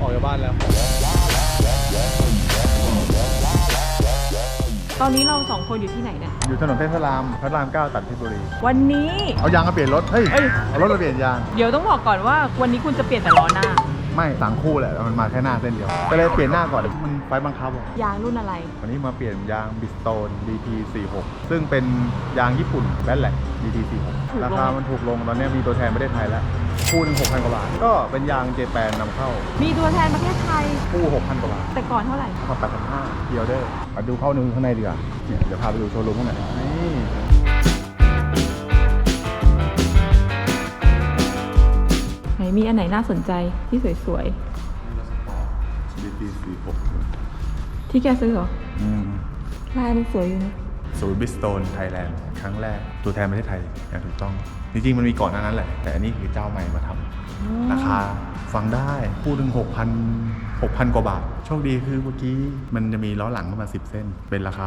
ออกจากบ้านแล้ว ตอนนี้เราสองคนอยู่ที่ไหนเนี่ยอยู่ถนนเพชรพระรามพระรามเก้าตัดเพชรบุรี วันนี้ เอายางมาเปลี่ยนรถ เฮ้ย เอ้ย เอารถมาเปลี่ยนยาง เดี๋ยวต้องบอกก่อนว่าวันนี้คุณจะเปลี่ยนแต่ล้อหน้า ไม่ต่างคู่แหละแต่มันมาแค่หน้าเส้นเดียวก็เลยเปลี่ยนหน้าก่อน มันไฟบังคับอะยางรุ่นอะไร วันนี้มาเปลี่ยนยางบิสโตน DT 46 ซึ่งเป็นยางญี่ปุ่นแบนแหลก DT ถูกลง46 ราคามันถูกลง ตอนนี้มีตัวแทนประเทศไทยแล้ว คู่หนึ่ง6,000กว่าบาท ก็เป็นยางเจแปนนำเข้า มีตัวแทนประเทศไทย คู่6,000กว่าบาทแต่ก่อนเท่าไหร่มา8,500พิออเดอร์มาดูเข้านึงข้างในดีกว่าเนี่ยเดี๋ยวพาไปดูโชว์รูมข้างในนี่ไหนมีอันไหนน่าสนใจที่สวย DT 46ๆที่แกซื้อเหรอ อืมลายมันสวยอยู่นะ ศูนย์บิสโตนไทยแลนด์ ครั้งแรกตัวแทนประเทศไทยอย่างถูกต้องจริงๆมันมีก่อนหน้านั้นแหละ แต่อันนี้คือเจ้าใหม่มาทำราคาฟังได้คู่ถึง 6,000 6,000 กว่าบาท โชคดีคือเมื่อกี้มันจะมีล้อหลังเข้ามา 10 เส้น เป็นราคา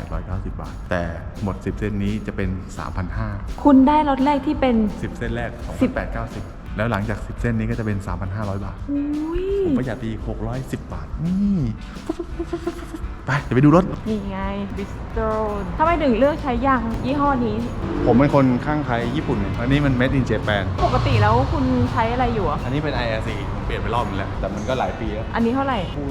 2,890 บาท แต่หมด 10 เส้นนี้จะเป็น 3,500 คุณได้รถแรกที่เป็น 10 เส้นแรกสิบ2,890 แล้วหลังจาก 10 เส้นนี้ก็จะเป็น 3,500 บาทอุ้ยผมประหยัดดี610 บาท นี่ไป เดี๋ยวไปดูรถ นี่ไงบิสโตรทำไมถึงเลือกใช้ยางยี่ห้อนี้ ผมเป็นคนข้างใครญี่ปุ่นเนี่ยอันนี้มัน made in Japan ปกติแล้วคุณใช้อะไรอยู่อะอันนี้เป็น IRC ผมเปลี่ยนไปรอบนึงแล้ว แต่มันก็หลายปีแล้วอันนี้เท่าไหร่ คู่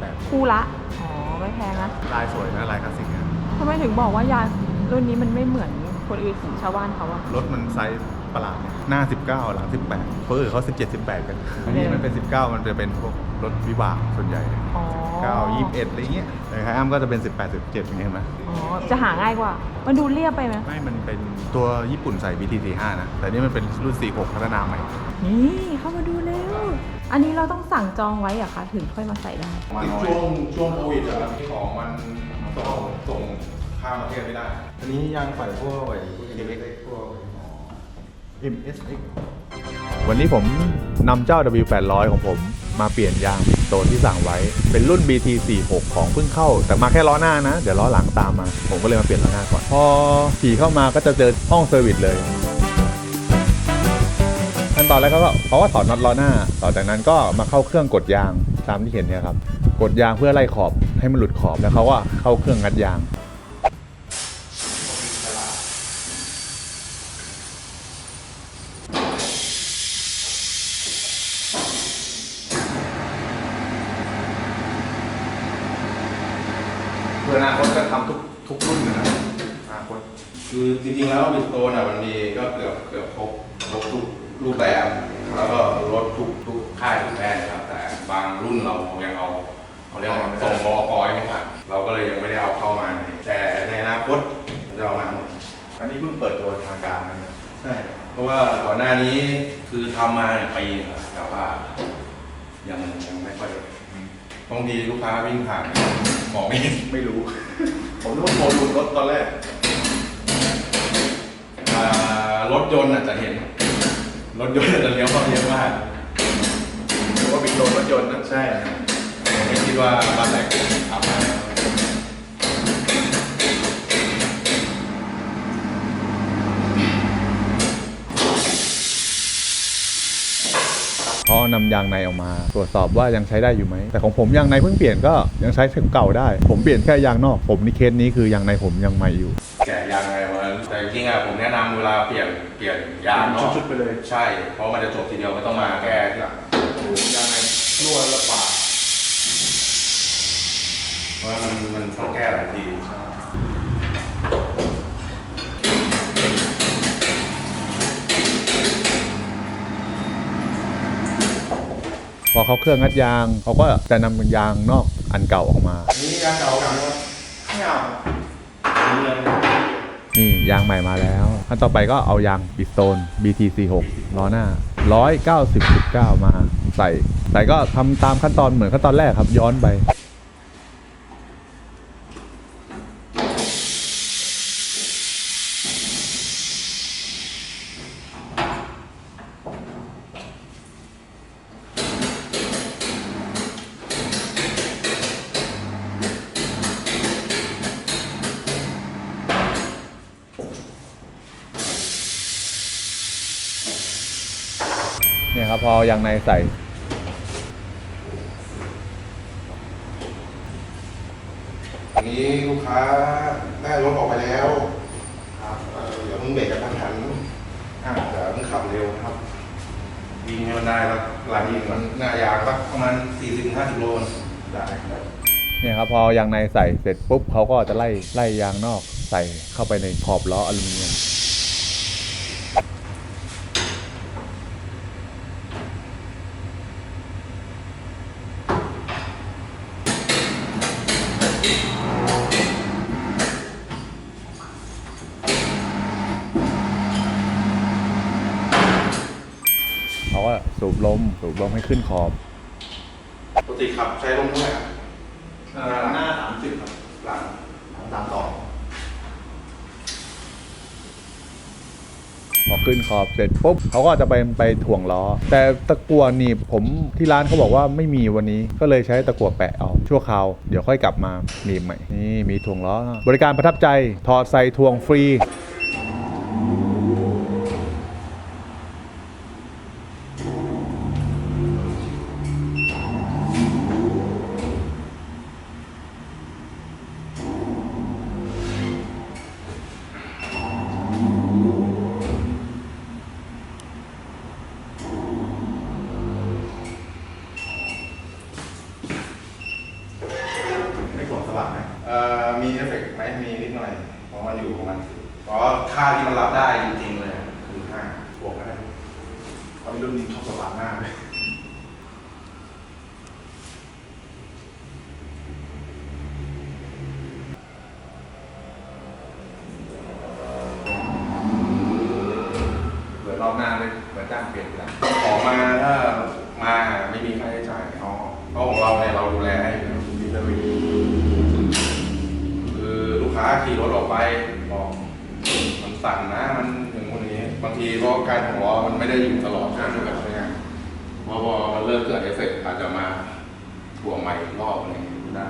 4,800คู่ละ อ๋อ ไม่แพงนะลายสวยนะลายคลาสสิกนะทำไมถึงบอกว่ายางรุ่นนี้มันไม่เหมือนคนอื่นของชาวบ้านเขาอะรถมันไซส์ ประหลาดเนี่ยหน้า 19 หลัง 18เพราะอื่นเขา 17 18 กันอันนี้มันเป็น 19 มันจะเป็นพวกรถวิบากส่วนใหญ่เลยอ๋อ9 21อะไรเงี้ยแต่ไฮอัมก็จะเป็น 18 17อย่างเงี้ยเห็นไหมอ๋อจะหาง่ายกว่า มันดูเรียบไปไหมไม่มันเป็นตัวญี่ปุ่นใส่ BT45 นะแต่นี่มันเป็นรุ่น 46 พัฒนาใหม่นี่เข้ามาดูเร็วอันนี้เราต้องสั่งจองไว้เหรอะคะถึงค่อยมาใส่ได้ช่วงช่วงโควิดอะครับของมันส่งส่งข้ามประเทศไม่ได้ อันนี้ยางใส่พวกไอ้พวก MX พวก MSX วันนี้ผมนำเจ้า W800 ของผมมาเปลี่ยนยางโซนที่สั่งไว้ เป็นรุ่น BT46 ของเพิ่งเข้า แต่มาแค่ล้อหน้านะ เดี๋ยวล้อหลังตามมา ผมก็เลยมาเปลี่ยนล้อหน้าก่อน พอขี่เข้ามาก็จะเจอห้องเซอร์วิสเลยขั้นตอนแรกเขาก็เขาก็ถอดน็อตล้อหน้า ต่อจากนั้นก็มาเข้าเครื่องกดยางตามที่เห็นเนี่ยครับ กดยางเพื่อไล่ขอบให้มันหลุดขอบแล้วเขาก็เข้าเครื่องงัดยาง เพื่ออนาคตจะทำทุกทุกรุ่นนะครับอนาคต คือจริงๆแล้วบิสโตนอะมันมีก็เกือบเกือบครบครบทุกรูปแบบ แล้วก็รถทุกทุกค่ายทุกแบรนด์นะครับ แต่บางรุ่นเรายังเอาเขาเรียกว่าส่งมอกอยไม่ผ่านเราก็เลยยังไม่ได้เอาเข้ามาแต่ในอนาคตจะเอามาหมดอันนี้เพิ่งเปิดตัวทางการนะใช่เพราะว่าก่อนหน้านี้คือทำมาเนี่ยปีนึงแล้วแต่ว่ายังยังไม่ค่อยบางทีลูกค้าวิ่งผ่านมองไม่เห็นไม่รู้ ผมนึกว่าโมดูลรถตอนแรกอ่า รถยนต์อาจจะเห็น รถยนต์อาจจะเลี้ยวเข้าเยอะมากนึกว่าบินโดนรถยนต์นะใช่ผมไม่คิดว่าบ้านไหนขับมาพอนำยางในออกมาตรวจสอบว่ายังใช้ได้อยู่ไหม แต่ของผมยางในเพิ่งเปลี่ยนก็ยังใช้ของเก่าได้ ผมเปลี่ยนแค่ยางนอก ผมนี่เคสนี้คือยางในผมยังใหม่อยู่ แกะยางไงวะ แต่จริงๆอะผมแนะนำเวลาเปลี่ยนเปลี่ยนยางเนาะชุดๆไปเลย ใช่ เพราะมันจะจบทีเดียวไม่ต้องมาแก้ทีหลังยางไงรั่วระบาดเพราะว่ามันมันต้องแก้หลายทีพอเขาเครื่องงัดยางเขาก็จะนำยางนอกอันเก่าออกมานี่ยางเก่ากันครับไม่เอานี่เลยนี่ นี่ยางใหม่มาแล้วขั้นต่อไปก็เอายางบิสโตน BT46 ล้อหน้า 190.9 มาใส่ ใส่ก็ทำตามขั้นตอนเหมือนขั้นตอนแรกครับย้อนไป เนี่ยครับพอยางในใส่อันี้ลูกค้าได้รถออกไปแล้วครับเอ่อเดี๋ยวมึงเบรกกระทันทันอ่าเดี๋มึงขับเร็วนะครับยิงมันได้ครับหลายยิมันหน้ายางประมาณสี่สิบห้าสิบโลนได้เนี่ยครับพอยางในใส่เสร็จปุ๊บเขาก็จะไล่ไล่ยางนอกใส่เข้าไปในขอบล้ออลูมิเนียม ก็สูบลม สูบลมให้ขึ้นขอบ ปกติขับใช้ลมเท่าไหร่ครับหน้าสามสิบครับหลังสามสองพอขึ้นขอบเสร็จปุ๊บเขาก็จะไปไปถ่วงล้อ แต่ตะกั่วหนีบผมที่ร้านเขาบอกว่าไม่มีวันนี้ก็เลยใช้ตะกั่วแปะเอาชั่วคราวเดี๋ยวค่อยกลับมาหนีบใหม่นี่มีถ่วงล้อบริการประทับใจถอดใส่ถ่วงฟรี ไม่กดสลับไหมเอ่อมีเอฟเฟกต์ไหมมีนิดหน่อย เพราะมันอยู่ประมาณเพราะค่าที่มันรับได้จริงๆเลยคือห้าบวกก็ได้เพราะรุ่นนี้ชอบสลับหน้าเลยเปิดรอบหน้าเลยเหมือนจ้างเปลี่ยนทีหลังของมาถ้ามาไม่มีค่าใช้จ่ายอ๋อเพราะของเราเนี่ยเราดูแลให้ ขี่รถออกไปบอกมันสั่นนะมันอย่างคนนี้ บางทีเพราะการของล้อมันไม่ได้อยู่ตลอดการช่วยกันใช้งานเพราะพอมันเริ่มเกิดเอฟเฟกต์อาจจะมาทวงใหม่อีกรอบอะไรอย่างเงี้ยได้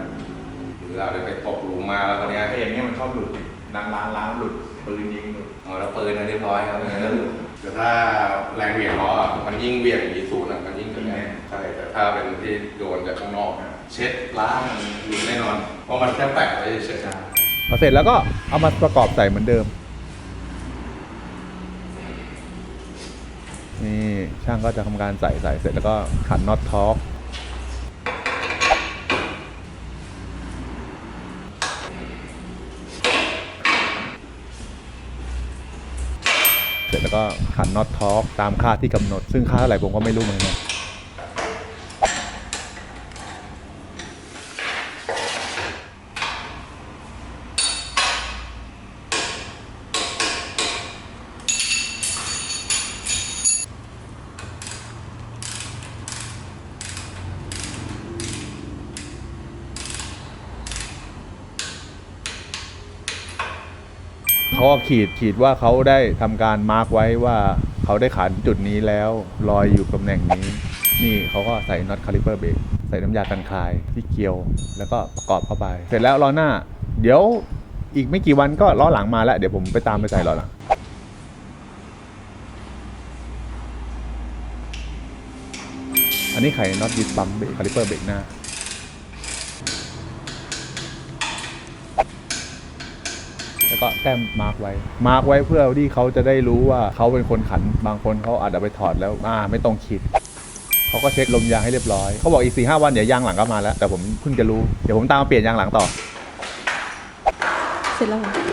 หรืออาจจะไปตกหลุมมาแล้วคนเนี้ยไอ้อย่างเงี้ยมันชอบหลุดล้างล้างล้างหลุดปืนยิงหลุดเอาแล้วปืนมาเรียบร้อยครับอย่างนั้นก็หลุดแต่ถ้าแรงเหวี่ยงล้ออะมันยิ่งเหวี่ยงอย่างนี้ศูนย์อะมันยิ่งเกิดแน่ใช่แต่ถ้าเป็นที่โดนจากข้างนอกอะเช็ดล้างมันหลุดแน่นอนเพราะมันแค่แตะไว้เฉยๆ พอเสร็จแล้วก็เอามาประกอบใส่เหมือนเดิม นี่ช่างก็จะทำการใส่ใส่เสร็จแล้วก็ขันน็อตท็อกเสร็จแล้วก็ขันน็อตท็อกตามค่าที่กำหนด ซึ่งค่าเท่าไหร่ผมก็ไม่รู้เหมือนกัน เขาก็ขีดขีดว่าเขาได้ทำการมาร์กไว้ว่าเขาได้ขันจุดนี้แล้วลอยอยู่ตำแหน่งนี้ นี่เขาก็ใส่น็อตคาลิเปอร์เบรกใส่น้ำยากันคลายที่เกี่ยว แล้วก็ประกอบเข้าไป เสร็จแล้วล้อหน้า เดี๋ยวอีกไม่กี่วันก็ล้อหลังมาแล้ว เดี๋ยวผมไปตามไปใส่ล้อหลังอันนี้ไขน็อตยึดปั๊มเบรกคาลิเปอร์เบรกหน้า แล้วก็แต้มมาร์กไว้ มาร์กไว้เพื่อที่เขาจะได้รู้ว่าเขาเป็นคนขัน บางคนเขาอาจจะไปถอดแล้วอ่าไม่ตรงขีดเขาก็เช็คลมยางให้เรียบร้อยเขาบอกอีกสี่ห้าวันเดี๋ยวยางหลังก็มาแล้ว แต่ผมเพิ่งจะรู้ เดี๋ยวผมตามมาเปลี่ยนยางหลังต่อ เสร็จแล้ว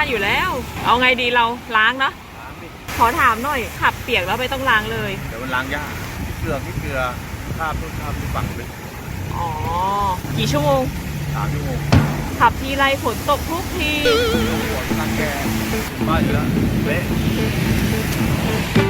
านอยู่แล้ว เอาไงดีเราล้างเนาะล้างดิขอถามหน่อย ขับเปียกแล้วไม่ต้องล้างเลย เดี๋ยวมันล้างยากที่เกลือที่เกลือคราบนู่นคราบนี่ฝังไปอ๋อ กี่ชั่วโมงสามชั่วโมงขับทีไรฝนตกทุกทีปวดตั้งแกบ้านอยู่แล้วเละ